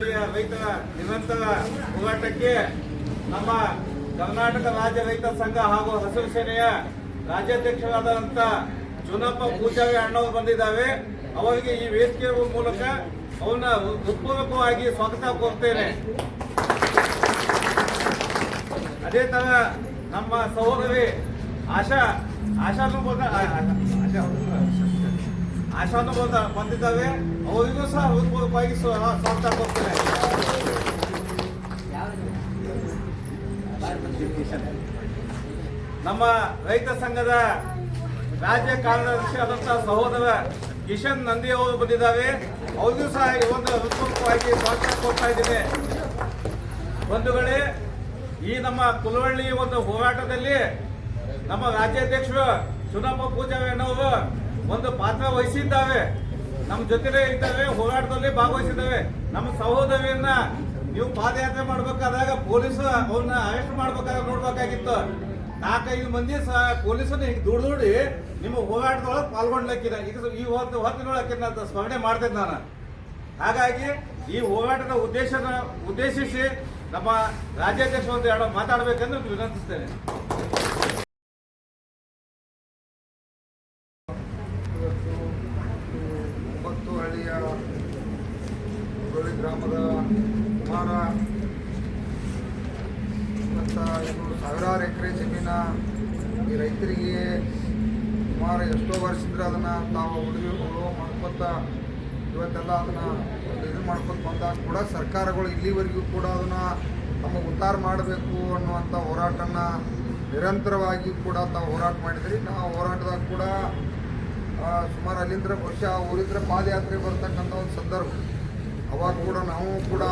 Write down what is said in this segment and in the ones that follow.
ರೈತರ ನಿರಂತರ ಹೋರಾಟಕ್ಕೆ ನಮ್ಮ ಕರ್ನಾಟಕ ರಾಜ್ಯ ರೈತ ಸಂಘ ಹಾಗೂ ಹಸಿರು ಸೇನೆಯ ರಾಜ್ಯಾಧ್ಯಕ್ಷರಾದಂತ ಚುನಪ್ಪ ಪೂಜಾರಿ ಅಣ್ಣವರು ಬಂದಿದ್ದಾವೆ ಅವರಿಗೆ ಈ ವೇದಿಕೆಯ ಮೂಲಕ ಅವನ್ನ ಹೃತ್ಪೂರ್ವಕವಾಗಿ ಸ್ವಾಗತ ಕೋರ್ತೇನೆ ಅದೇ ತರ ನಮ್ಮ ಸಹೋದರಿ ಆಶಾ ಆಶಾನು ಬಂದ? ಆಶಾನು ಬಂದ ಬಂದಿದ್ದಾವೆ ಸಹ ಕೊಡ್ತಾರೆ ನಮ್ಮ ರೈತ ಸಂಘದ ರಾಜ್ಯ ಕಾರ್ಯದರ್ಶಿ ಆದಂತಹ ಸಹೋದರ ಕಿಶನ್ ನಂದಿ ಅವರು ಬಂದಿದ್ದಾರೆ. ಅವ್ರಿಗೂ ಸಹ ಒಂದು ಹೃತ್ಪೂರ್ವಕವಾಗಿ ಸ್ವಾಗತ ಕೊಡ್ತಾ ಇದ್ದೀನಿ. ಬಂಧುಗಳೇ, ಈ ನಮ್ಮ ಕುಲವಳ್ಳಿ ಒಂದು ಹೋರಾಟದಲ್ಲಿ ನಮ್ಮ ರಾಜ್ಯಾಧ್ಯಕ್ಷರು ಸುನಮ್ಮ ಪೂಜಾ ಅನ್ನೋರು ಒಂದು ಪಾತ್ರ ವಹಿಸಿದ್ದಾವೆ ನಮ್ಮ ಜೊತೆಲೇ ಇದ್ದಾವೆ ಹೋರಾಟದಲ್ಲಿ ಭಾಗವಹಿಸಿದ್ದಾವೆ ನಮ್ಮ ಸಹೋದರಿಯನ್ನ ನೀವು ಪಾದಯಾತ್ರೆ ಮಾಡ್ಬೇಕಾದಾಗ ಪೊಲೀಸ್ ಅವನ್ನ ಅರೆಸ್ಟ್ ಮಾಡ್ಬೇಕಾದ್ರೆ ನೋಡ್ಬೇಕಾಗಿತ್ತು. ನಾಲ್ಕೈದು ಮಂದಿ ಸಹ ಪೊಲೀಸರು ಹಿಂಗೆ ದುಡಿ ನಿಮ್ಮ ಹೋರಾಟದೊಳಗೆ ಪಾಲ್ಗೊಂಡ್ಲಕ್ಕಿದ. ಈಗ ಈ ಹೊತ್ತು ಹೊತ್ತಿನೊಳಗೆ ನಾನು ಸ್ಮರಣೆ ಮಾಡ್ತೇನೆ ನಾನು. ಹಾಗಾಗಿ ಈ ಹೋರಾಟದ ಉದ್ದೇಶನ ಉದ್ದೇಶಿಸಿ ನಮ್ಮ ರಾಜ್ಯಾಧ್ಯಕ್ಷ ಒಂದು ಎರಡು ಮಾತಾಡಬೇಕೆಂದು ವಿನಂತಿಸ್ತೇನೆ ಇವತ್ತು ಒಂಬತ್ತು ಹಳ್ಳಿಯ ಹುರುಳಿ ಗ್ರಾಮದ ಸುಮಾರ ಇವತ್ತು ಇದು ಸಾವಿರಾರು ಎಕರೆ ಜಮೀನ ಈ ರೈತರಿಗೆ ಸುಮಾರು ಎಷ್ಟೋ ವರ್ಷದಿಂದ ಅದನ್ನು ತಾವು ಉಳಿದು ಮಾಡ್ಕೊತ ಇವತ್ತೆಲ್ಲ ಅದನ್ನು ಇದು ಮಾಡ್ಕೊತ ಬಂದಾಗ ಕೂಡ ಸರ್ಕಾರಗಳು ಇಲ್ಲಿವರೆಗೂ ಕೂಡ ಅದನ್ನು ತಮ್ಮ ಉದ್ಧಾರ ಮಾಡಬೇಕು ಅನ್ನುವಂಥ ಹೋರಾಟನ ನಿರಂತರವಾಗಿ ಕೂಡ ತಾವು ಹೋರಾಟ ಮಾಡಿದ್ರಿ. ನಾವು ಹೋರಾಟದಾಗ ಕೂಡ ಸುಮಾರು ಅಲ್ಲಿಂದ ವರ್ಷ ಊರಿದ್ರೆ ಪಾದಯಾತ್ರೆ ಬರ್ತಕ್ಕಂಥ ಒಂದು ಸಂದರ್ಭ. ಅವಾಗ ಕೂಡ ನಾವು ಕೂಡ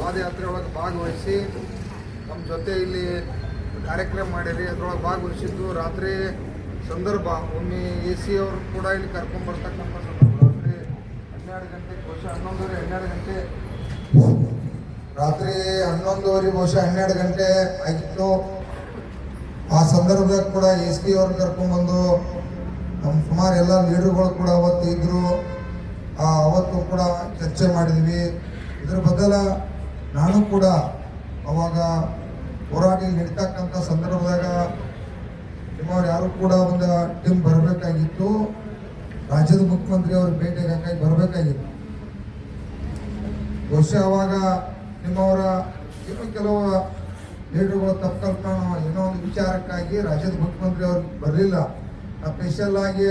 ಪಾದಯಾತ್ರೆ ಒಳಗೆ ಭಾಗವಹಿಸಿ, ನಮ್ಮ ಜೊತೆ ಇಲ್ಲಿ ಕಾರ್ಯಕ್ರಮ ಮಾಡಿರಿ, ಅದರೊಳಗೆ ಭಾಗವಹಿಸಿದ್ದು ರಾತ್ರಿ ಸಂದರ್ಭ, ಒಮ್ಮೆ ಎ ಸಿ ಅವರು ಕೂಡ ಇಲ್ಲಿ ಕರ್ಕೊಂಡು ಬರ್ತಕ್ಕಂಥ ಸಂದರ್ಭ. ರಾತ್ರಿ ಹನ್ನೆರಡು ಗಂಟೆ, ಬಹುಶಃ ಹನ್ನೊಂದುವರೆ, ಹನ್ನೆರಡು ಗಂಟೆ. ರಾತ್ರಿ ಹನ್ನೊಂದುವರೆ, ಬಹುಶಃ ಹನ್ನೆರಡು ಗಂಟೆ ಆಗಿತ್ತು. ಆ ಸಂದರ್ಭದಾಗ ಕೂಡ ಎ ಸಿ ಅವ್ರನ್ನ ಕರ್ಕೊಂಡ್ಬಂದು ನಮ್ಮ ಸುಮಾರು ಎಲ್ಲ ಲೀಡರ್ಗಳು ಕೂಡ ಅವತ್ತು ಇದ್ದರು ಅವತ್ತು ಕೂಡ ಚರ್ಚೆ ಮಾಡಿದ್ವಿ. ಇದ್ರ ಬದಲ ನಾನು ಕೂಡ ಅವಾಗ ಹೋರಾಟ ನಡೀತಕ್ಕಂಥ ಸಂದರ್ಭದಾಗ ನಿಮ್ಮವ್ರು ಯಾರು ಕೂಡ ಒಂದು ಟೀಮ್ ಬರಬೇಕಾಗಿತ್ತು. ರಾಜ್ಯದ ಮುಖ್ಯಮಂತ್ರಿ ಅವ್ರ ಹಾಕಿ ಬರಬೇಕಾಗಿತ್ತು. ಬಹುಶಃ ಅವಾಗ ನಿಮ್ಮವರ ಏನೋ ಕೆಲವು ಲೀಡರ್ಗಳು ತಪ್ಪು ಏನೋ ಒಂದು ವಿಚಾರಕ್ಕಾಗಿ ರಾಜ್ಯದ ಮುಖ್ಯಮಂತ್ರಿ ಅವ್ರಿಗೆ ಬರಲಿಲ್ಲ ಸ್ಪೆಷಲ್ ಆಗಿ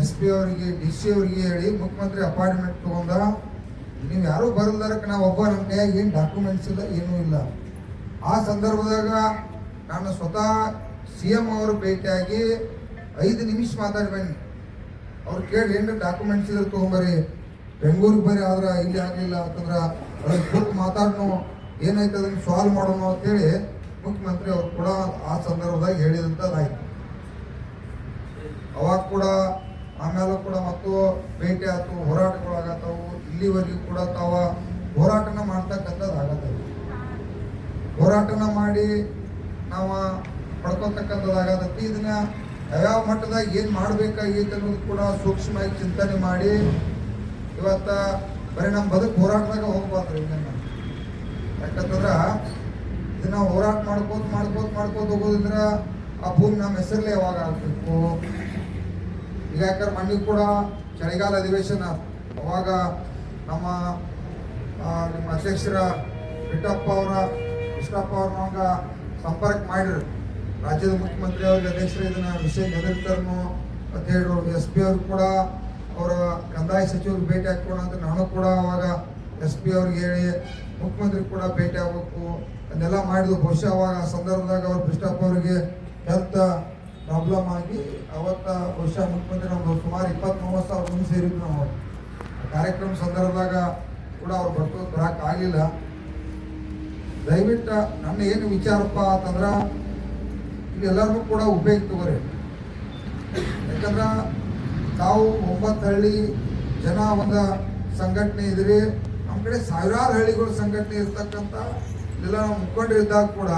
ಎಸ್ ಪಿ ಅವರಿಗೆ ಡಿ ಸಿ ಅವರಿಗೆ ಹೇಳಿ ಮುಖ್ಯಮಂತ್ರಿ ಅಪಾಯಿಂಟ್ಮೆಂಟ್ ತಗೊಂಡ, ನೀವು ಯಾರೂ ಬರಲ್ದಾರಕ್ಕೆ ನಾವು ಒಬ್ಬ ನಮ್ಮ ಕೈಯಾಗ ಏನು ಡಾಕ್ಯುಮೆಂಟ್ಸ್ ಇಲ್ಲ, ಏನೂ ಇಲ್ಲ. ಆ ಸಂದರ್ಭದಾಗ ನಾನು ಸ್ವತಃ ಸಿ ಎಂ ಅವರು ಭೇಟಿಯಾಗಿ ಐದು ನಿಮಿಷ ಮಾತಾಡಿ ಬನ್ನಿ. ಅವ್ರು ಕೇಳಿ ಏನು ಡಾಕ್ಯುಮೆಂಟ್ಸ್ ಇದ್ರೆ ತೊಗೊಂಬರ್ರಿ. ಬೆಂಗಳೂರಿಗೆ ಬರೀ ಆದ್ರೆ, ಇಲ್ಲಿ ಆಗಲಿಲ್ಲ ಅಂತಂದ್ರೆ ಅವ್ರಿಗೆ ಕೂತು ಮಾತಾಡೋಣ ಏನಾಯ್ತು ಅದನ್ನು ಸಾಲ್ವ್ ಮಾಡೋಣ ಅಂತೇಳಿ ಮುಖ್ಯಮಂತ್ರಿ ಅವ್ರು ಕೂಡ ಆ ಸಂದರ್ಭದಾಗ ಹೇಳಿದಂಥದ್ದಾಯ್ತು ಅವಾಗ ಕೂಡ ಆಮೇಲೆ ಕೂಡ ಮತ್ತು ಭೇಟಿ ಆಯ್ತು ಹೋರಾಟಗಳಾಗತ್ತವು ಇಲ್ಲಿವರೆಗೂ ಕೂಡ ತಾವ ಹೋರಾಟನ ಮಾಡ್ತಕ್ಕಂಥದ್ದು ಆಗತ್ತವು ಹೋರಾಟನ ಮಾಡಿ ನಾವು ಪಡ್ಕೊತಕ್ಕಂಥದ್ದಾಗತ್ತೈತಿ ಇದನ್ನು ಯಾವ್ಯಾವ ಮಟ್ಟದಾಗ ಏನು ಮಾಡ್ಬೇಕಾಗೈತೆ ಅನ್ನೋದು ಕೂಡ ಸೂಕ್ಷ್ಮವಾಗಿ ಚಿಂತನೆ ಮಾಡಿ ಇವತ್ತ ಬರೀ ನಮ್ಮ ಬದುಕು ಹೋರಾಟದಾಗ ಹೋಗ್ಬಾರ್ದು ಇದನ್ನು. ಯಾಕಂತಂದ್ರೆ ಇದನ್ನ ಹೋರಾಟ ಮಾಡ್ಕೋತ ಮಾಡ್ಕೋತ ಮಾಡ್ಕೋತ ಹೋಗೋದ್ರಿಂದ ಆ ಭೂಮಿ ನಮ್ಮ ಹೆಸರಲ್ಲೇ ಯಾವಾಗ ಆಗಬೇಕು? ಈಗ ಯಾಕಂದ್ರೆ ಮಣ್ಣಿಗೆ ಕೂಡ ಚಳಿಗಾಲ ಅಧಿವೇಶನ. ಅವಾಗ ನಮ್ಮ ನಿಮ್ಮ ಅಧ್ಯಕ್ಷರ ಬಿಟ್ಟಪ್ಪ ಅವರ ಕೃಷ್ಣಪ್ಪ ಅವ್ರ ಸಂಪರ್ಕ ಮಾಡಿರಿ. ರಾಜ್ಯದ ಮುಖ್ಯಮಂತ್ರಿ ಅವ್ರಿಗೆ ಅಧ್ಯಕ್ಷರು ಇದನ್ನ ವಿಷಯ ಎದುರ್ತಾರನು ಅಂತ ಹೇಳಿ ಎಸ್ ಪಿ ಅವ್ರು ಕೂಡ ಅವರ ಕಂದಾಯ ಸಚಿವರು ಭೇಟಿ ಹಾಕೋಣ ಅಂತ ನಾನು ಕೂಡ ಅವಾಗ ಎಸ್ ಪಿ ಅವ್ರಿಗೆ ಹೇಳಿ ಮುಖ್ಯಮಂತ್ರಿ ಕೂಡ ಭೇಟಿ ಆಗಬೇಕು. ಅದನ್ನೆಲ್ಲ ಮಾಡಿದ್ರು. ಬಹುಶಃ ಅವಾಗ ಆ ಸಂದರ್ಭದಾಗ ಅವ್ರು ಕೃಷ್ಣಪ್ಪ ಅವರಿಗೆ ಹೆಲ್ತ್ ಪ್ರಾಬ್ಲಮ್ ಆಗಿ ಅವತ್ತ ಬಹುಶಃ ಮುಖ್ಯಮಂತ್ರಿ ನಮ್ಗೆ ಸುಮಾರು ಇಪ್ಪತ್ತ್ ಮೂವತ್ತು ಸಾವಿರ ಮುಂದೆ ಸೇರಿದ್ರು ನಾವು. ಕಾರ್ಯಕ್ರಮ ಸಂದರ್ಭದಾಗ ಕೂಡ ಅವ್ರು ಬರ್ಕೋದು ಬರೋಕ್ಕಾಗಲಿಲ್ಲ ದಯವಿಟ್ಟು ನನ್ನ ಏನು ವಿಚಾರಪ್ಪ ಅಂತಂದ್ರೆ ಇಲ್ಲಿ ಎಲ್ಲರಿಗೂ ಕೂಡ ಉಪಯೋಗ ತಗೋರಿ. ಯಾಕಂದ್ರೆ ತಾವು ಒಂಬತ್ತು ಹಳ್ಳಿ ಜನ ಒಂದು ಸಂಘಟನೆ ಇದ್ರಿ ನಮ್ಮ ಕಡೆ ಸಾವಿರಾರು ಹಳ್ಳಿಗಳ ಸಂಘಟನೆ ಇರ್ತಕ್ಕಂಥ ಎಲ್ಲ ನಾವು ಮುಖಂಡರಿದ್ದಾಗ ಕೂಡ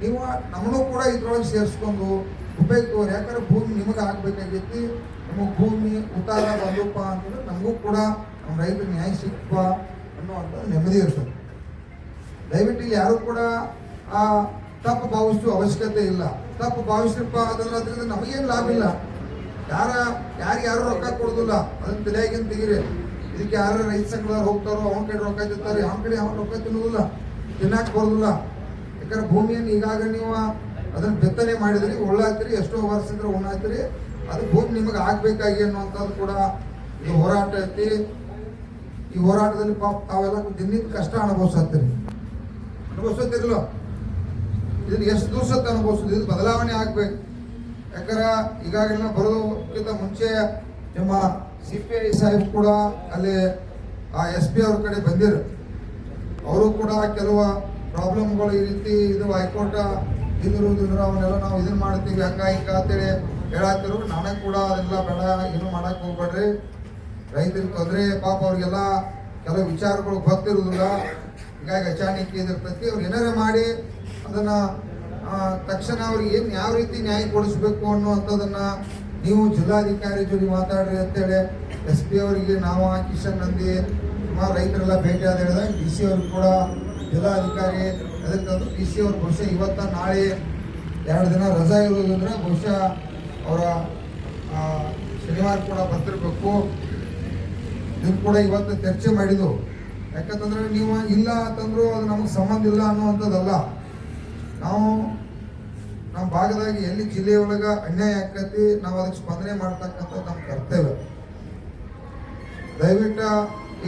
ನೀವು ನಮ್ಮನ್ನು ಕೂಡ ಇದ್ರೊಳಗೆ ಸೇರಿಸ್ಕೊಂಡು ಉಪಯೋಗ ತಗೋರಿ. ಯಾಕಂದ್ರೆ ಭೂಮಿ ನಿಮಗೆ ಆಗ್ಬೇಕಾಗೈತಿ ನಮಗೆ ಭೂಮಿ ಉತ್ತಾರ ಬಂದಪ್ಪ ಅಂತಂದ್ರೆ ನಮಗೂ ಕೂಡ ನಮ್ಮ ರೈತರು ನ್ಯಾಯ ಸಿಕ್ಕಪ್ಪ ಅನ್ನುವಂಥ ನೆಮ್ಮದಿ ಇರ್ತದೆ. ದಯವಿಟ್ಟು ಇಲ್ಲಿ ಯಾರು ಕೂಡ ತಪ್ಪು ಭಾವಿಸುವ ಅವಶ್ಯಕತೆ ಇಲ್ಲ. ತಪ್ಪು ಭಾವಿಸಿರಪ್ಪ, ಅದನ್ನ ಅದರಿಂದ ನಮಗೇನು ಲಾಭ ಇಲ್ಲ. ಯಾರ, ಯಾರು ಯಾರು ರೊಕ್ಕ ಕೊಡೋದಿಲ್ಲ, ಅದನ್ನ ತಲೆಯಾಗಿನ ತೆಗೀರಿ. ಇದಕ್ಕೆ ಯಾರು ರೈತ ಸಂಘದವ್ರು ಹೋಗ್ತಾರೋ, ಅವನ ಕಡೆ ರೊಕ್ಕ ತಿಂತಾರೆ ಅವನ ಕಡೆ ಅವನ ರೊಕ್ಕ ತಿನ್ನುವುದಿಲ್ಲ ತಿನ್ನಕ್ಕೆ ಬರೋದಿಲ್ಲ. ಯಾಕಂದ್ರೆ ಭೂಮಿಯನ್ನು ಈಗಾಗಲೇ ನೀವು ಅದನ್ನ ಬಿತ್ತನೆ ಮಾಡಿದ್ರಿ ಉಳ್ಳಾಗ್ತೀರಿ ಎಷ್ಟೋ ವರ್ಷದಿಂದ ಉಣ್ಣಾಗ್ತೀರಿ, ಅದು ಭೂಮಿ ನಿಮಗೆ ಆಗ್ಬೇಕಾಗಿ ಅನ್ನುವಂಥದ್ದು ಕೂಡ ಇದು ಹೋರಾಟ ಐತಿ ಈ ಹೋರಾಟದಲ್ಲಿ ಪಾಪ ತಾವೆಲ್ಲ ದಿನಕ್ಕೆ ಕಷ್ಟ ಅನುಭವಿಸತ್ತೀರಿ ಅನುಭವಿಸೋದಿರಲ್ಲ ಇದನ್ನು ಎಷ್ಟು ದಿವಸ ಅನುಭವಿಸುತ್ತೆ ಇದು ಬದಲಾವಣೆ ಆಗ್ಬೇಕು. ಯಾಕಂದ್ರೆ ಈಗಾಗಲೇ ಬರೋದಕ್ಕಿಂತ ಮುಂಚೆ ನಿಮ್ಮ ಸಿ ಪಿ ಐ ಸಾಹೇಬ್ ಕೂಡ ಅಲ್ಲಿ ಆ ಎಸ್ ಪಿ ಅವ್ರ ಕಡೆ ಬಂದಿರು ಅವರು ಕೂಡ ಕೆಲವು ಪ್ರಾಬ್ಲಮ್ಗಳು ಈ ರೀತಿ ಇದು ಹೈಕೋರ್ಟ್ ಇದ್ರು ಅವನ್ನೆಲ್ಲ ನಾವು ಇದನ್ನ ಮಾಡ್ತೀವಿ ಹಂಗ ಹಿಂಗ ಅಂತೇಳಿ ಹೇಳಾತಿರು ನಾನೇ ಕೂಡ ಅದೆಲ್ಲ ಬೇಡ, ಏನು ಮಾಡಕ್ ಹೋಗ್ಬೇಡ್ರಿ. ರೈತರಿಗೆ ತೊಂದರೆ, ಪಾಪ ಅವ್ರಿಗೆಲ್ಲ ಕೆಲವು ವಿಚಾರಗಳು ಗೊತ್ತಿರುವುದಿಲ್ಲ. ಹೀಗಾಗಿ ಅಚಾನಕ್ ಪ್ರತಿ ಅವ್ರು ಏನಾರ ಮಾಡಿ ಅದನ್ನ ತಕ್ಷಣ ಅವ್ರಿಗೆ ಏನು ಯಾವ ರೀತಿ ನ್ಯಾಯ ಕೊಡಿಸ್ಬೇಕು ಅನ್ನುವಂಥದ್ದನ್ನ ನೀವು ಜಿಲ್ಲಾಧಿಕಾರಿ ಜೊತೆ ಮಾತಾಡ್ರಿ ಅಂತೇಳಿ ಎಸ್ ಪಿ ಅವರಿಗೆ ನಾವು ಕಿಶನ್ ನಂದಿ ಸುಮಾರು ರೈತರೆಲ್ಲ ಭೇಟಿ ಆದ ಹೇಳಿದಾಗ ಡಿ ಸಿ ಅವ್ರಿಗೆ ಕೂಡ ಜಿಲ್ಲಾಧಿಕಾರಿ. ಅದಕ್ಕೆ ಡಿ ಸಿ ಅವ್ರು ಬಹುಶಃ ಇವತ್ತ, ನಾಳೆ ಎರಡು ದಿನ ರಜಾ ಇರೋದಂದ್ರೆ ಬಹುಶಃ ಅವರ ಶನಿವಾರ ಕೂಡ ಬರ್ತಿರ್ಬೇಕು. ಇದು ಕೂಡ ಇವತ್ತು ಚರ್ಚೆ ಮಾಡಿದ್ದು. ಯಾಕಂತಂದ್ರೆ ನೀವು ಇಲ್ಲ ಅಂತಂದ್ರು ಅದು ನಮಗೆ ಸಂಬಂಧ ಇಲ್ಲ ಅನ್ನುವಂಥದ್ದಲ್ಲ. ನಾವು ನಮ್ಮ ಭಾಗದಾಗಿ ಎಲ್ಲಿ ಜಿಲ್ಲೆಯೊಳಗೆ ಅನ್ಯಾಯ ಆಕತಿ ನಾವು ಅದಕ್ಕೆ ಸ್ಪಂದನೆ ಮಾಡ್ತಕ್ಕಂಥ ನಮ್ಮ ಕರ್ತವ್ಯ. ದಯವಿಟ್ಟು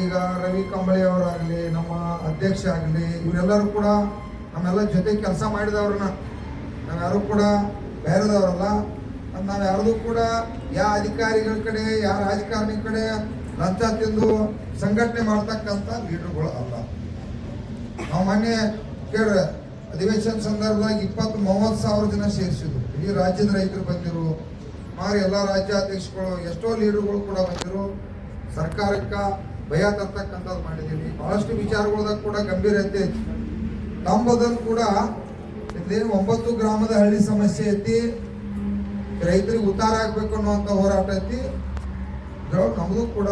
ಈಗ ರವಿ ಕಂಬಳಿ ಅವರಾಗಲಿ, ನಮ್ಮ ಅಧ್ಯಕ್ಷ ಆಗಲಿ, ಇವರೆಲ್ಲರೂ ಕೂಡ ನಮ್ಮೆಲ್ಲ ಜೊತೆ ಕೆಲಸ ಮಾಡಿದವ್ರನ್ನ. ನಾವ್ಯಾರು ಕೂಡ ಬೇರೆದವರಲ್ಲ ನಾವು ಯಾರ್ದು ಕೂಡ ಯಾವ ಅಧಿಕಾರಿಗಳ ಕಡೆ ಯಾವ ರಾಜಕಾರಣಿ ಕಡೆ ಲಂಚ ತಿಂದು ಸಂಘಟನೆ ಮಾಡ್ತಕ್ಕಂಥ ಲೀಡರ್ಗಳು ಅಲ್ಲ. ನಾವು ಮೊನ್ನೆ ಕೇಳ್ರೆ ಅಧಿವೇಶನ ಸಂದರ್ಭದಾಗ ಇಪ್ಪತ್ತು ಮೂವತ್ತು ಸಾವಿರ ಜನ ಸೇರಿಸಿದ್ರು. ಇಡೀ ರಾಜ್ಯದ ರೈತರು ಬಂದಿರು. ಮಾರಿ ಎಲ್ಲ ರಾಜ್ಯಾಧ್ಯಕ್ಷಗಳು ಎಷ್ಟೋ ಲೀಡರ್ಗಳು ಕೂಡ ಬಂದಿರು. ಸರ್ಕಾರಕ್ಕೆ ಭಯ ತರ್ತಕ್ಕಂಥದ್ದು ಮಾಡಿದ್ದೀವಿ. ಬಹಳಷ್ಟು ವಿಚಾರಗಳ್ದಾಗ ಕೂಡ ಗಂಭೀರತೆ ಐತಿ ತಂಬದನ್ನು ಕೂಡ ಇಲ್ಲಿ ಒಂಬತ್ತು ಗ್ರಾಮದ ಹಳ್ಳಿ ಸಮಸ್ಯೆ ಐತಿ. ರೈತರಿಗೆ ಉತ್ತಾರ ಆಗಬೇಕು ಅನ್ನುವಂಥ ಹೋರಾಟ ಐತಿ. ಇದ್ರೊಳಗೆ ನಮ್ಮದು ಕೂಡ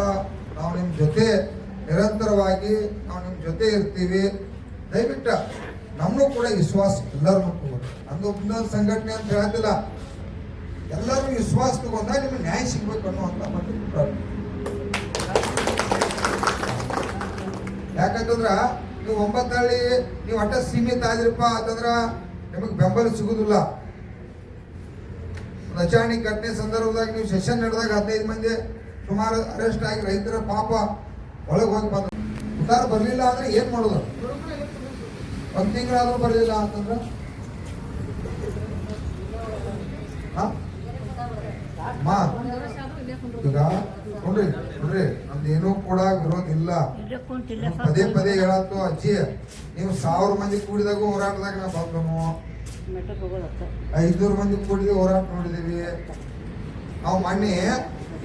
ನಾವು ನಿಮ್ಮ ಜೊತೆ ನಿರಂತರವಾಗಿ ನಾವು ನಿಮ್ಮ ಜೊತೆ ಇರ್ತೀವಿ. ದಯವಿಟ್ಟು ನಮ್ಮನ್ನು ಕೂಡ ವಿಶ್ವಾಸ ಎಲ್ಲರೂ ಕೂಡ. ಅಂದೊಬ್ಬನ ಸಂಘಟನೆ ಅಂತ ಹೇಳ್ತಿಲ್ಲ. ಎಲ್ಲರೂ ವಿಶ್ವಾಸ ತಗೊಂಡಾಗ ನಿಮ್ಗೆ ನ್ಯಾಯ ಸಿಗ್ಬೇಕು ಅನ್ನುವಂಥ ಮತ್ತೆ ಯಾಕಂತಂದ್ರೆ ನೀವು ಒಂಬತ್ತಳ್ಳಿ ನೀವು ಅಟ್ಟ ಸೀಮಿತ ಆದ್ರಪ್ಪ ಅಂತಂದ್ರ ನಿಮಗೆ ಬೆಂಬಲ ಸಿಗುದಿಲ್ಲ. ರಚಾಣಿ ಘಟನೆ ಸಂದರ್ಭದಾಗ ನೀವು ಸೆಷನ್ ನಡೆದಾಗ ಹದಿನೈದು ಮಂದಿ ಸುಮಾರು ಅರೆಸ್ಟ್ ಆಗಿ ರೈತರ ಪಾಪ ಒಳಗೆ ಹೋಗಿ ಬಂದ್ರು. ಉತ್ತಾರ ಬರಲಿಲ್ಲ ಅಂದ್ರೆ ಏನ್ ಮಾಡೋದು? ಒಂದ್ ತಿಂಗಳಾದ್ರೂ ಬರಲಿಲ್ಲ ಅಂತಂದ್ರ? ಹಾ? ಮಾ. ಈಗ ನೋಡ್ರಿ ನೋಡ್ರಿ ನಮ್ದೇನೂ ಕೂಡ ವಿರೋಧ ಇಲ್ಲ. ಪದೇ ಪದೇ ಹೇಳತ್ತು ಅಜ್ಜಿ ನೀವು ಸಾವಿರ ಮಂದಿ ಕೂಡಿದಾಗ ಹೋರಾಟದಾಗ ನಾ ಬಂದನು ಐದ್ನೂರು ಮಂದಿ ಕೂಡಿದ ಹೋರಾಟ ನೋಡಿದೀವಿ. ನಾವು ಮೊನ್ನೆ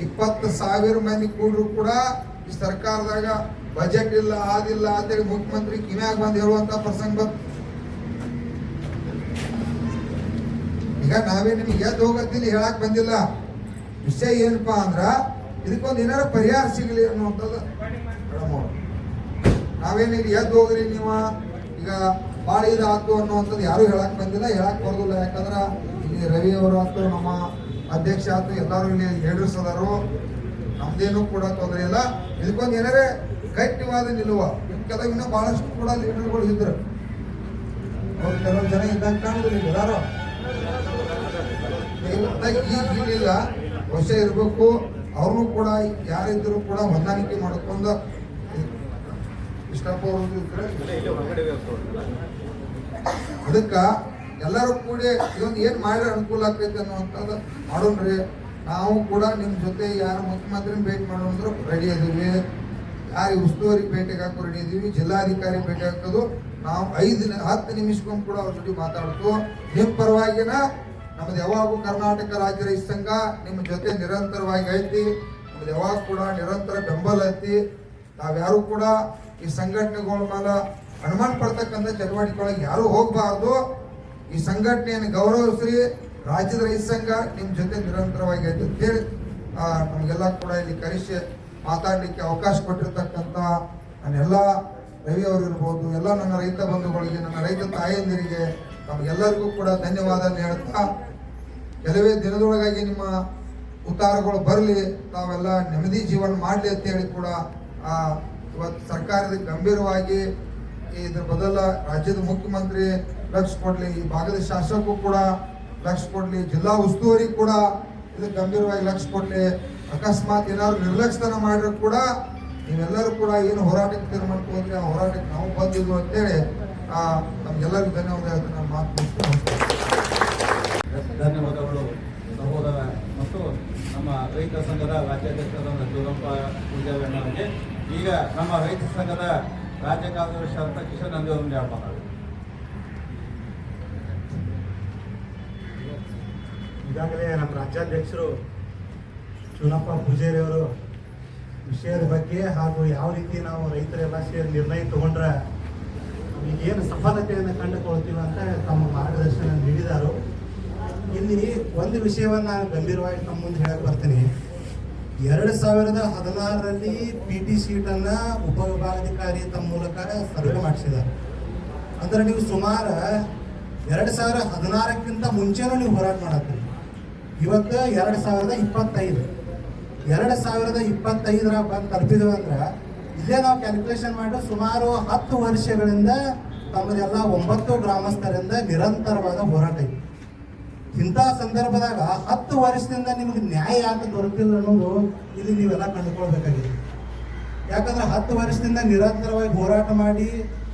ಇಪ್ಪತ್ತು ಸಾವಿರ ಮಂದಿ ಕೂಡ್ರು ಕೂಡ ಈ ಸರ್ಕಾರದಾಗ ಬಜೆಟ್ ಇಲ್ಲ ಆದಿಲ್ಲ ಅಂತೇಳಿ ಮುಖ್ಯಮಂತ್ರಿ ಕಿವ್ಯಾಗ ಬಂದು ಹೇಳುವಂತ ಪ್ರಸಂಗ ಬಂತು. ಈಗ ನಾವೇ ನಿಮಗೆ ಎದ್ದು ಹೋಗತ್ತಿಲ್ಲ, ಹೇಳಕ್ ಬಂದಿಲ್ಲ. ವಿಷಯ ಏನಪ್ಪಾ ಅಂದ್ರ ಇದಕ್ಕೊಂದು ಏನಾರ ಪರಿಹಾರ ಸಿಗಲಿ ಅನ್ನುವಂಥದ್ದು ಅವ್ರು. ನಾವೇನಿಲ್ಲ ಎದ್ದು ಹೋಗ್ರಿ ನೀವು, ಈಗ ಭಾಳ ಇದಾತು ಅನ್ನುವಂಥದ್ದು ಯಾರು ಹೇಳಕ್ ಬಂದಿಲ್ಲ, ಹೇಳಕ್ ಬರೋದಿಲ್ಲ. ಯಾಕಂದ್ರ ಇಲ್ಲಿ ರವಿ ಅವರು ಆತು ನಮ್ಮ ಅಧ್ಯಕ್ಷ ಆತು ಎಲ್ಲರೂ ಇಲ್ಲಿ ಅದಾರು ನಮ್ದೇನು ಕೂಡ ತೊಂದರೆ ಇಲ್ಲ. ಇದಕ್ಕೊಂದು ಏನಾರೇ ಗಟ್ಟಿವಾದ ನಿಲ್ಲುವ ಕೆಲವು ಇನ್ನೂ ಬಹಳಷ್ಟು ಕೂಡ ಲೀಡರ್ಗಳು ಇದ್ರು. ಅವ್ರು ಕೆಲವು ಜನ ಇದ್ದಂಗೆ ಕಾಣುದಿಲ್ಲ ಈಗ ಇಲ್ಲ ವರ್ಷ ಇರಬೇಕು. ಅವರು ಕೂಡ ಯಾರಿದ್ರು ಕೂಡ ಹೊಂದಾಣಿಕೆ ಮಾಡ್ಕೊಂಡು ಇಲ್ಲೇ ಅದಕ್ಕ ಎಲ್ಲರೂ ಕೂಡಿ ಇವನ್ ಏನು ಮಾಡಿದ್ರೆ ಅನುಕೂಲ ಆಗ್ತೈತೆ ಅನ್ನುವಂಥದ್ದು ಮಾಡೋಣ್ರಿ ನಾವು ಕೂಡ ನಿಮ್ಮ ಜೊತೆ ಯಾರು ಮುಖ್ಯಮಂತ್ರಿನ ಭೇಟಿ ಮಾಡೋಂದ್ರು ರೆಡಿ ಇದೀವಿ. ಯಾರು ಉಸ್ತುವಾರಿ ಭೇಟಿಗೆ ಹಾಕೋ ರೆಡಿ ಇದೀವಿ. ಜಿಲ್ಲಾಧಿಕಾರಿ ಭೇಟಿ ಹಾಕೋದು ನಾವು ಐದು ಹತ್ತು ನಿಮಿಷಕ್ಕೊಮ್ಮೆ ಕೂಡ ಅವ್ರ ಜೊತೆ ಮಾತಾಡ್ತು. ನಿಮ್ಮ ಪರವಾಗಿನ ನಮ್ದು ಯಾವಾಗೂ ಕರ್ನಾಟಕ ರಾಜ್ಯ ರೈತ ಸಂಘ ನಿಮ್ಮ ಜೊತೆ ನಿರಂತರವಾಗಿ ಐತಿ. ನಮ್ದು ಯಾವಾಗ ಕೂಡ ನಿರಂತರ ಬೆಂಬಲ ಐತಿ. ನಾವ್ಯಾರು ಕೂಡ ಈ ಸಂಘಟನೆಗಳ ಮೇಲೆ ಅನುಮಾನ ಪಡ್ತಕ್ಕಂಥ ಚಟುವಟಿಕೆಗಳಿಗೆ ಯಾರು ಹೋಗಬಾರ್ದು. ಈ ಸಂಘಟನೆಯನ್ನು ಗೌರವಿಸ್ರಿ ರಾಜ್ಯದ ರೈತ ಸಂಘ ನಿಮ್ಮ ಜೊತೆ ನಿರಂತರವಾಗಿ ಅಂತ ಹೇಳಿ ನಮಗೆಲ್ಲ ಕೂಡ ಇಲ್ಲಿ ಕರೆಸಿ ಮಾತಾಡಲಿಕ್ಕೆ ಅವಕಾಶ ಕೊಟ್ಟಿರ್ತಕ್ಕಂಥ ನನ್ನೆಲ್ಲ ರವಿ ಅವರು ಇರ್ಬೋದು, ಎಲ್ಲ ನನ್ನ ರೈತ ಬಂಧುಗಳಿಗೆ, ನನ್ನ ರೈತ ತಾಯಂದಿರಿಗೆ ನಮಗೆಲ್ಲರಿಗೂ ಕೂಡ ಧನ್ಯವಾದ ಹೇಳ್ತಾ, ಕೆಲವೇ ದಿನದೊಳಗಾಗಿ ನಿಮ್ಮ ಉತ್ತಾರಗಳು ಬರಲಿ, ತಾವೆಲ್ಲ ನೆಮ್ಮದಿ ಜೀವನ ಮಾಡಲಿ ಅಂತ ಹೇಳಿ ಕೂಡ ಇವತ್ತು ಸರ್ಕಾರದ ಗಂಭೀರವಾಗಿ ಇದ್ರ ಬದಲ ರಾಜ್ಯದ ಮುಖ್ಯಮಂತ್ರಿ ಲಕ್ಷ ಕೊಡಲಿ ಈ ಭಾಗದ ಶಾಸಕರು ಕೂಡ ಲಕ್ಷ ಕೊಡಲಿ ಜಿಲ್ಲಾ ಉಸ್ತುವಾರಿ ಕೂಡ ಇದು ಗಂಭೀರವಾಗಿ ಲಕ್ಷ ಕೊಡಲಿ ಅಕಸ್ಮಾತ್ ಏನಾದ್ರು ನಿರ್ಲಕ್ಷ್ಯತನ ಮಾಡಿದ್ರು ಕೂಡ, ನೀವೆಲ್ಲರೂ ಕೂಡ ಏನು ಹೋರಾಟಕ್ಕೆ ತೀರ್ಮಾನಕ್ಕೆ ಹೋದ್ರೆ ಆ ಹೋರಾಟಕ್ಕೆ ನಾವು ಬಂದಿದ್ವು ಅಂತೇಳಿ, ಆ, ನಮ್ಗೆಲ್ಲರಿಗೂ ಧನ್ಯವಾದ ಹೇಳ್ತೀನಿ. ನಾನು ಮಾತು ಧನ್ಯವಾದಗಳು. ಸಹೋದರ ಮತ್ತು ನಮ್ಮ ರೈತ ಸಂಘದ ರಾಜ್ಯಾಧ್ಯಕ್ಷರಾದ ಶಿವರಪ್ಪ ಪೂಜಾರಣ್ಣ ಅವರಿಗೆ. ಈಗ ನಮ್ಮ ರೈತ ಸಂಘದ ರಾಜ್ಯ ಕಾರ್ಯದರ್ಶಿ ಕಿಶನ್ ನಂದಿ ಅವರನ್ನು ಹೇಳ್ತಾರೆ ಈಗಾಗಲೇ ನಮ್ಮ ರಾಜ್ಯಾಧ್ಯಕ್ಷರು ಚುನಪ್ಪ ಪೂಜೇರಿಯವರು ವಿಷಯದ ಬಗ್ಗೆ ಹಾಗೂ ಯಾವ ರೀತಿ ನಾವು ರೈತರೆಲ್ಲ ಸೇರಿ ನಿರ್ಣಯ ತಗೊಂಡ್ರೆ ಏನು ಸಫಲತೆಯನ್ನು ಕಂಡುಕೊಳ್ತೀವಿ ಅಂತ ತಮ್ಮ ಮಾರ್ಗದರ್ಶನ ನೀಡಿದರು. ಇಲ್ಲಿ ಒಂದು ವಿಷಯವನ್ನು ನಾನು ಗಂಭೀರವಾಗಿ ನಮ್ಮ ಮುಂದೆ ಹೇಳಕ್ಕೆ ಬರ್ತೀನಿ. ಎರಡು ಸಾವಿರದ ಹದಿನಾರರಲ್ಲಿ ಪಿ ಟಿ ಶೀಟನ್ನು ಉಪವಿಭಾಗಾಧಿಕಾರಿ ತಮ್ಮ ಮೂಲಕ ಸರ್ವೆ ಮಾಡಿಸಿದ್ದಾರೆ. ಅಂದ್ರೆ ನೀವು ಸುಮಾರು ಎರಡು ಸಾವಿರ ಹದಿನಾರಕ್ಕಿಂತ ಮುಂಚೆನೂ ನೀವು ಹೋರಾಟ ಮಾಡತ್ತೀರಿ. ಇವತ್ತು ಎರಡು ಸಾವಿರದ ಇಪ್ಪತ್ತೈದು. ಎರಡು ಸಾವಿರದ ಇಪ್ಪತ್ತೈದರ ಬಂದು ತಲುಪಿದ್ವಿ ಅಂದ್ರೆ ಇಲ್ಲೇ ನಾವು ಕ್ಯಾಲ್ಕುಲೇಷನ್ ಮಾಡಿ ಸುಮಾರು ಹತ್ತು ವರ್ಷಗಳಿಂದ ತಮ್ಮದೆಲ್ಲ ಒಂಬತ್ತು ಗ್ರಾಮಸ್ಥರಿಂದ ನಿರಂತರವಾದ ಹೋರಾಟ ಇದೆ ಇಂಥ ಸಂದರ್ಭದಾಗ ಹತ್ತು ವರ್ಷದಿಂದ ನಿಮಗೆ ನ್ಯಾಯ ಯಾಕೆ ದೊರಕಿಲ್ಲ ಅನ್ನೋದು ಇಲ್ಲಿ ನೀವೆಲ್ಲ ಕಂಡುಕೊಳ್ಬೇಕಾಗಿದೆ. ಯಾಕಂದ್ರೆ ಹತ್ತು ವರ್ಷದಿಂದ ನಿರಂತರವಾಗಿ ಹೋರಾಟ ಮಾಡಿ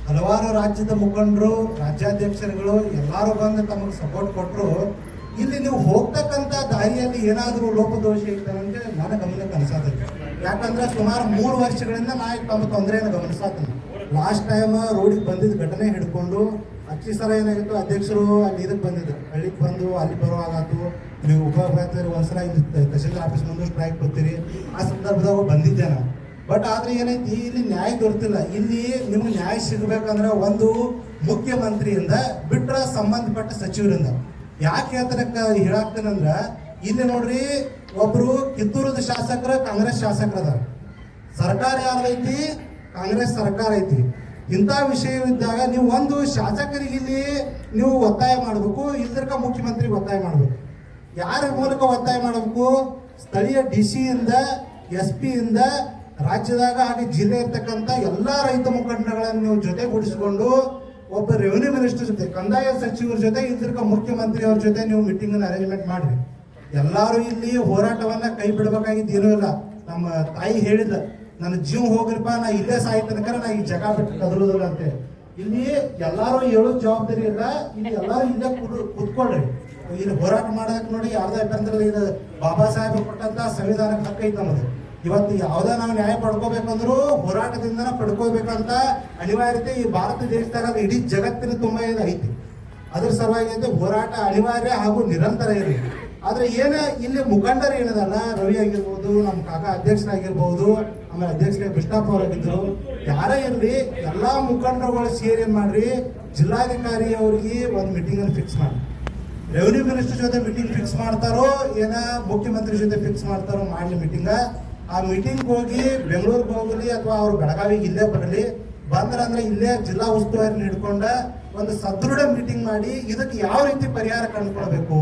ಹಲವಾರು ರಾಜ್ಯದ ಮುಖಂಡರು, ರಾಜ್ಯಾಧ್ಯಕ್ಷರುಗಳು ಎಲ್ಲರೂ ಬಂದು ತಮಗೆ ಸಪೋರ್ಟ್ ಕೊಟ್ಟರು ಇಲ್ಲಿ ನೀವು ಹೋಗ್ತಕ್ಕಂಥ ದಾರಿಯಲ್ಲಿ ಏನಾದರೂ ಲೋಪದೋಷ ಇತ್ತು ಅಂದ್ರೆ ನನ್ನ ಗಮನಕ್ಕೆ ಅನ್ಸಾತೈತೆ ಯಾಕಂದ್ರೆ ಸುಮಾರು ಮೂರು ವರ್ಷಗಳಿಂದ ನಾ ತಮ್ಮ ತೊಂದರೆಯನ್ನು ಗಮನಿಸಾತೀನಿ ಲಾಸ್ಟ್ ಟೈಮ್ ರೋಡಿಗೆ ಬಂದಿದ್ದ ಘಟನೆ ಹಿಡ್ಕೊಂಡು ಅಚ್ಚಿ ಸಲ ಏನಾಗಿತ್ತು? ಅಧ್ಯಕ್ಷರು ಅಲ್ಲಿ ಇದಕ್ಕೆ ಬಂದಿದ್ರು. ಹಳ್ಳಿಗೆ ಬಂದು ಅಲ್ಲಿ ಬರುವಾಗಾತು ನೀವು ಉಪಭಾಗ್ಯರು ಒಂದ್ಸಲ ತಹಸೀಲ್ದಾರ್ ಆಫೀಸ್ ಮುಂದೆ ಸ್ಟ್ರೈಕ್ ಬರ್ತೀರಿ ಆ ಸಂದರ್ಭದಾಗ ಬಂದಿದ್ದೆ ನಾನು. ಬಟ್ ಆದ್ರೆ ಏನೈತಿ? ಇಲ್ಲಿ ನ್ಯಾಯ ದೊರೆತಿಲ್ಲ. ಇಲ್ಲಿ ನಿಮ್ಗೆ ನ್ಯಾಯ ಸಿಗಬೇಕಂದ್ರೆ ಒಂದು ಮುಖ್ಯಮಂತ್ರಿಯಿಂದ ಬಿಟ್ರ ಸಂಬಂಧಪಟ್ಟ ಸಚಿವರಿಂದ. ಯಾಕೆ ಹೇಳ್ತಾರಕ್ಕ ಹೇಳಾಕ್ತೇನಂದ್ರ ಇಲ್ಲಿ ನೋಡ್ರಿ ಒಬ್ರು ಕಿತ್ತೂರದ ಶಾಸಕರ ಕಾಂಗ್ರೆಸ್ ಶಾಸಕರ ಅದಾರ ಸರ್ಕಾರ ಯಾರ್ದೈತಿ ಕಾಂಗ್ರೆಸ್ ಸರ್ಕಾರ ಐತಿ. ಇಂಥ ವಿಷಯವಿದ್ದಾಗ ನೀವು ಒಂದು ಶಾಸಕರಿಗೆ ಇಲ್ಲಿ ನೀವು ಒತ್ತಾಯ ಮಾಡಬೇಕು, ಇಲ್ದರ್ಕ ಮುಖ್ಯಮಂತ್ರಿಗೆ ಒತ್ತಾಯ ಮಾಡಬೇಕು. ಯಾರ ಮೂಲಕ ಒತ್ತಾಯ ಮಾಡಬೇಕು? ಸ್ಥಳೀಯ ಡಿ ಸಿಯಿಂದ, ಎಸ್ ಪಿಯಿಂದ, ರಾಜ್ಯದಾಗ ಹಾಗೆ ಜಿಲ್ಲೆ ಇರ್ತಕ್ಕಂಥ ಎಲ್ಲ ರೈತ ಮುಖಂಡಗಳನ್ನು ನೀವು ಜೊತೆಗೂಡಿಸಿಕೊಂಡು ಒಬ್ಬ ರೆವಿನ್ಯೂ ಮಿನಿಸ್ಟರ್ ಜೊತೆ, ಕಂದಾಯ ಸಚಿವರ ಜೊತೆ ಇದ್ರಕ ಮುಖ್ಯಮಂತ್ರಿ ಅವ್ರ ಜೊತೆ ನೀವು ಮೀಟಿಂಗ್ ಅರೇಂಜ್ಮೆಂಟ್ ಮಾಡ್ರಿ. ಎಲ್ಲರೂ ಇಲ್ಲಿ ಹೋರಾಟವನ್ನ ಕೈ ಬಿಡಬೇಕಾಗಿದ್ದು ಏನೂ ಇಲ್ಲ. ನಮ್ಮ ತಾಯಿ ಹೇಳಿದ ನನ್ನ ಜೀವ ಹೋಗ್ರಿಪ್ಪ, ನಾ ಇಲ್ಲೇ ಸಾಯಿ ನಾ ಈ ಜಗ ಬಿಟ್ಟು ಕದರುದಿಲ್ಲ ಅಂತ ಇಲ್ಲಿ ಎಲ್ಲಾರು ಹೇಳೋ ಜವಾಬ್ದಾರಿ ಇಲ್ಲ. ಇಲ್ಲಿ ಎಲ್ಲಾರು ಇಲ್ಲೇ ಕುತ್ಕೊಳ್ರಿ. ಇಲ್ಲಿ ಹೋರಾಟ ಮಾಡೋದಕ್ಕೆ ನೋಡಿ ಯಾವುದೇ ಯಾಕಂದ್ರೆ ಇದು ಬಾಬಾ ಸಾಹೇಬ್ ಕೊಟ್ಟಂತ ಸಂವಿಧಾನಕ್ಕೆ ಹಕ್ಕ ಐತೆ ನಮ್ಮದು ಇವತ್ತು ಯಾವುದೇ ನಾವು ನ್ಯಾಯ ಪಡ್ಕೋಬೇಕಂದ್ರೂ ಹೋರಾಟದಿಂದನೇ ಪಡ್ಕೋಬೇಕಂತ ಅನಿವಾರ್ಯತೆ ಈ ಭಾರತ ದೇಶದಾಗ ಇಡೀ ಜಗತ್ತಿನ ತುಂಬ ಇದು, ಐತಿ. ಅದ್ರ ಸಲುವಾಗಿ ಹೋರಾಟ ಅನಿವಾರ್ಯ ಹಾಗೂ ನಿರಂತರ ಇರಲಿ ಆದ್ರೆ ಏನ ಇಲ್ಲಿ ಮುಖಂಡರು ಏನದಲ್ಲ, ರವಿ ಆಗಿರ್ಬೋದು, ನಮ್ಮ ಕಾಕ ಅಧ್ಯಕ್ಷರಾಗಿರ್ಬೋದು, ಆಮೇಲೆ ಅಧ್ಯಕ್ಷರೇ ಕೃಷ್ಣಪ್ಪ ಅವರಾಗಿದ್ರು, ಯಾರೇ ಇರಲಿ, ಎಲ್ಲಾ ಮುಖಂಡರುಗಳು ಸೇರಿ ಏನ್ ಮಾಡ್ರಿ, ಜಿಲ್ಲಾಧಿಕಾರಿ ಅವ್ರಿಗೆ ಒಂದು ಮೀಟಿಂಗ್ ಅನ್ನು ಫಿಕ್ಸ್ ಮಾಡಿ. ರೆವಿನ್ಯೂ ಮಿನಿಸ್ಟರ್ ಜೊತೆ ಮೀಟಿಂಗ್ ಫಿಕ್ಸ್ ಮಾಡ್ತಾರೋ, ಏನ ಮುಖ್ಯಮಂತ್ರಿ ಜೊತೆ ಫಿಕ್ಸ್ ಮಾಡ್ತಾರೋ, ಮಾಡಲಿ ಮೀಟಿಂಗ ಆ ಮೀಟಿಂಗ್ ಹೋಗಿ ಬೆಂಗಳೂರಿಗೆ ಹೋಗಲಿ ಅಥವಾ ಅವ್ರು ಬೆಳಗಾವಿಗೆ ಇಲ್ಲೇ ಬರಲಿ ಬಂದ್ರಂದ್ರೆ ಇಲ್ಲೇ ಜಿಲ್ಲಾ ಉಸ್ತುವಾರಿ ಹಿಡ್ಕೊಂಡ ಒಂದು ಸದೃಢ ಮೀಟಿಂಗ್ ಮಾಡಿ ಇದಕ್ಕೆ ಯಾವ ರೀತಿ ಪರಿಹಾರ ಕಂಡುಕೊಳ್ಬೇಕು?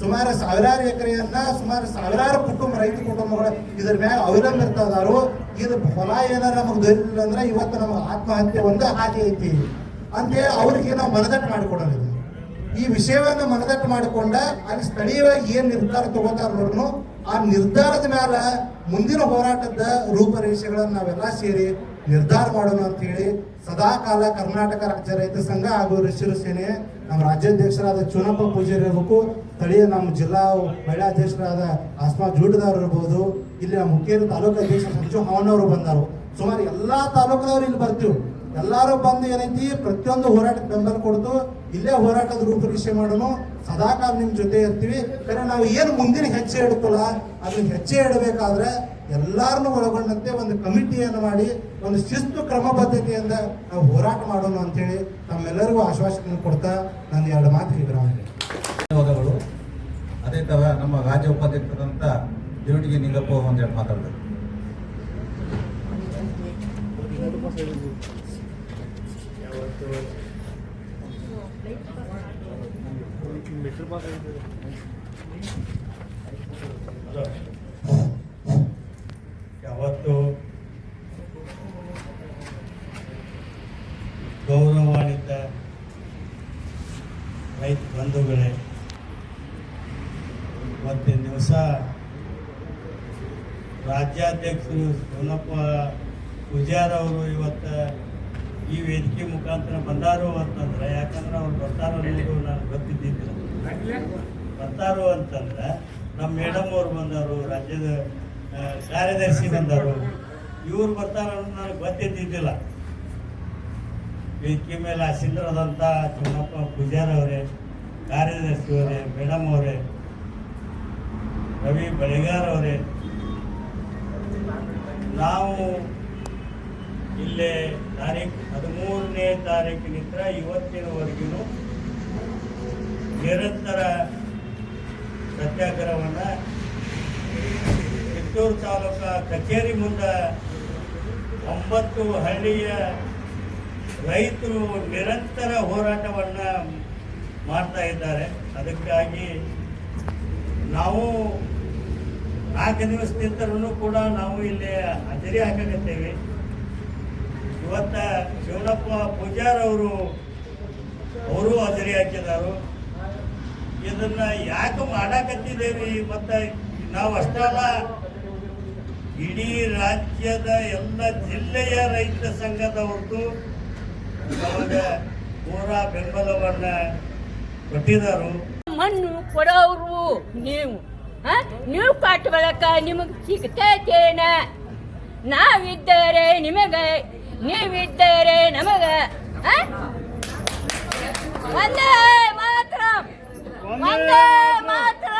ಸುಮಾರು ಸಾವಿರಾರು ಎಕರೆಯನ್ನ ಸುಮಾರು ಸಾವಿರಾರು ಕುಟುಂಬ, ರೈತ ಕುಟುಂಬಗಳು ಇದ್ರ ಮ್ಯಾಗ ಅವಲಂಬಿತ ಅದಾರು ಇದು ಹೊಲ ಏನಾರ ನಮಗೆ ದೊರೆಯಿಲ್ಲ ಅಂದ್ರೆ ಇವತ್ತು ನಮಗೆ ಆತ್ಮಹತ್ಯೆ ಒಂದು ಹಾದಿ ಐತಿ. ಅಂತೇಳಿ ಅವ್ರಿಗೆ ನಾವು ಮನದಟ್ಟು ಮಾಡಿಕೊಡೋಣ ಇದನ್ನ. ಈ ವಿಷಯವನ್ನು ಮನದಟ್ಟು ಮಾಡಿಕೊಂಡ ಅಲ್ಲಿ ಸ್ಥಳೀಯವಾಗಿ ಏನು ನಿರ್ಧಾರ ತಗೋತಾರ ನೋಡ್ನು ಆ ನಿರ್ಧಾರದ ಮೇಲೆ ಮುಂದಿನ ಹೋರಾಟದ ರೂಪರೇಷೆಗಳನ್ನು ನಾವೆಲ್ಲ ಸೇರಿ ನಿರ್ಧಾರ ಮಾಡೋಣ ಅಂತ ಹೇಳಿ ಸದಾ ಕಾಲ ಕರ್ನಾಟಕ ರಾಜ್ಯ ರೈತ ಸಂಘ ಹಾಗೂ ಋಷಿರು ಸೇನೆ ನಮ್ಮ ರಾಜ್ಯಾಧ್ಯಕ್ಷರಾದ ಚುನಪ್ಪ ಪೂಜಾರಿ ಇರಬೇಕು. ಸ್ಥಳೀಯ ನಮ್ಮ ಜಿಲ್ಲಾ ಮಹಿಳಾ ಅಧ್ಯಕ್ಷರಾದ ಆಸ್ಮಾ ಜೂಟದಾರ್ ಇರ್ಬೋದು. ಇಲ್ಲಿ ನಮ್ಮ ಮುಖ್ಯರು ತಾಲೂಕು ಅಧ್ಯಕ್ಷ ಸಂಜು ಹವನವರು ಬಂದರು. ಸುಮಾರು ಎಲ್ಲಾ ತಾಲೂಕದವ್ರು ಇಲ್ಲಿ ಬರ್ತೀವಿ. ಎಲ್ಲರೂ ಬಂದು ಏನೈತಿ ಪ್ರತಿಯೊಂದು ಹೋರಾಟಕ್ಕೆ ಬೆಂಬಲ ಕೊಡ್ತು. ಇಲ್ಲೇ ಹೋರಾಟದ ರೂಪರೇಷೆ ಮಾಡೋಣ ಸದಾಕಾಲ ನಿಮ್ಮ ಜೊತೆ ಇರ್ತೀವಿ. ಕರೆ ನಾವು ಏನು ಮುಂದಿನ ಹೆಜ್ಜೆ ಇಡ್ತಲ್ಲ ಅದನ್ನ ಹೆಜ್ಜೆ ಇಡಬೇಕಾದ್ರೆ ಎಲ್ಲಾರನ್ನು ಒಳಗೊಂಡಂತೆ ಒಂದು ಕಮಿಟಿಯನ್ನು ಮಾಡಿ ಒಂದು ಶಿಸ್ತು ಕ್ರಮಬದ್ಧತೆಯಿಂದ ನಾವು ಹೋರಾಟ ಮಾಡೋಣ ಅಂತೇಳಿ ತಮ್ಮೆಲ್ಲರಿಗೂ ಆಶ್ವಾಸನೆ ಕೊಡ್ತಾ ನಾನು ಎರಡು ಮಾತು ವಿರಾಮ. ಧನ್ಯವಾದಗಳು. ಅದೇ ತರ ನಮ್ಮ ರಾಜ್ಯ ಉಪಾಧ್ಯಕ್ಷರಾದಂಥ ದಿವಟಿಗೆ ನಿಂಗಪ್ಪ ಒಂದೆರಡು ಮಾತಾಡಬೇಕು. ಮತ್ತು ಯಾವತ್ತು ಗೌರವಾನ್ವಿತ ರೈತ ಬಂಧುಗಳೇ ಇವತ್ತಿನ ದಿವಸ ರಾಜ್ಯಾಧ್ಯಕ್ಷರು ಸೋನಪ್ಪ ಪೂಜಾರವರು ಇವತ್ತು ವೇದಿಕೆ ಮುಖಾಂತರ ಬಂದಾರು ಅಂತಂದ್ರೆ, ಯಾಕಂದ್ರೆ ಅವ್ರು ಬರ್ತಾರೋ ಅನ್ನೋದು ನನಗೆ ಗೊತ್ತಿದ್ದಿಲ್ಲ ಬರ್ತಾರೋ ಅಂತಂದ್ರೆ, ನಮ್ಮ ಮೇಡಮ್ ಅವ್ರು ಬಂದರು ರಾಜ್ಯದ ಕಾರ್ಯದರ್ಶಿ ಬಂದರು ಇವ್ರು ಬರ್ತಾರೋ ನನಗೆ ಗೊತ್ತಿದ್ದಿದ್ದಿಲ್ಲ. ವೇದಿಕೆ ಮೇಲೆ ಚನ್ನಪ್ಪ ಪೂಜಾರ್ ಅವರೇ, ಕಾರ್ಯದರ್ಶಿ ಅವರೇ ಮೇಡಮ್ ಅವರೇ, ರವಿ ಬಳಿಗಾರ್ ಅವರೇ, ನಾವು ಇಲ್ಲೇ ತಾರೀಕು ಹದಿಮೂರನೇ ತಾರೀಕಿನಿಂದ ಇವತ್ತಿನವರೆಗೂ ನಿರಂತರ ಸತ್ಯಾಗ್ರಹವನ್ನು ಕಿತ್ತೂರು ತಾಲೂಕ ಕಚೇರಿ ಮುಂದೆ ಒಂಬತ್ತು ಹಳ್ಳಿಯ ರೈತರು ನಿರಂತರ ಹೋರಾಟವನ್ನು ಮಾಡ್ತಾ ಇದ್ದಾರೆ. ಅದಕ್ಕಾಗಿ ನಾವು ನಾಲ್ಕು ದಿವಸದಿಂದಲೂ ಕೂಡ ನಾವು ಇಲ್ಲಿ ಹಾಜರಿ ಹಾಕಕತ್ತೇವೆ. ಇವತ್ತ ಶಿವನಪ್ಪ ಪೂಜಾರ್ ಅವರು ಅವರು ಹಾಜರಿ ಹಾಕಿದಾರು ಇದನ್ನ ಯಾಕೆ ಮಾಡಾಕತ್ತಿದ್ದೇವೆ ಮತ್ತು ನಾವು ಅಷ್ಟಲ್ಲ, ಇಡೀ ರಾಜ್ಯದ ಎಲ್ಲ ಜಿಲ್ಲೆಯ ರೈತ ಸಂಘದವ್ರದ್ದು ನಮಗೆ ಪೂರ ಬೆಂಬಲವನ್ನ ಕೊಟ್ಟಿದ್ದಾರೆ. ಮಣ್ಣು ಕೊಡೋರು ನೀವು? ನೀವು ಕಾಟ ಬಳಕ ನಿಮಗೆ ಸಿಗ್ತೈತೇನ? ನಾವಿದ್ದರೆ ನಿಮಗೆ ನೀವಿದ್ದರೆ ನಮಗ ಆ? ಒಂದೇ ಮಾತ್ರ ಒಂದೇ ಮಾತ್ರ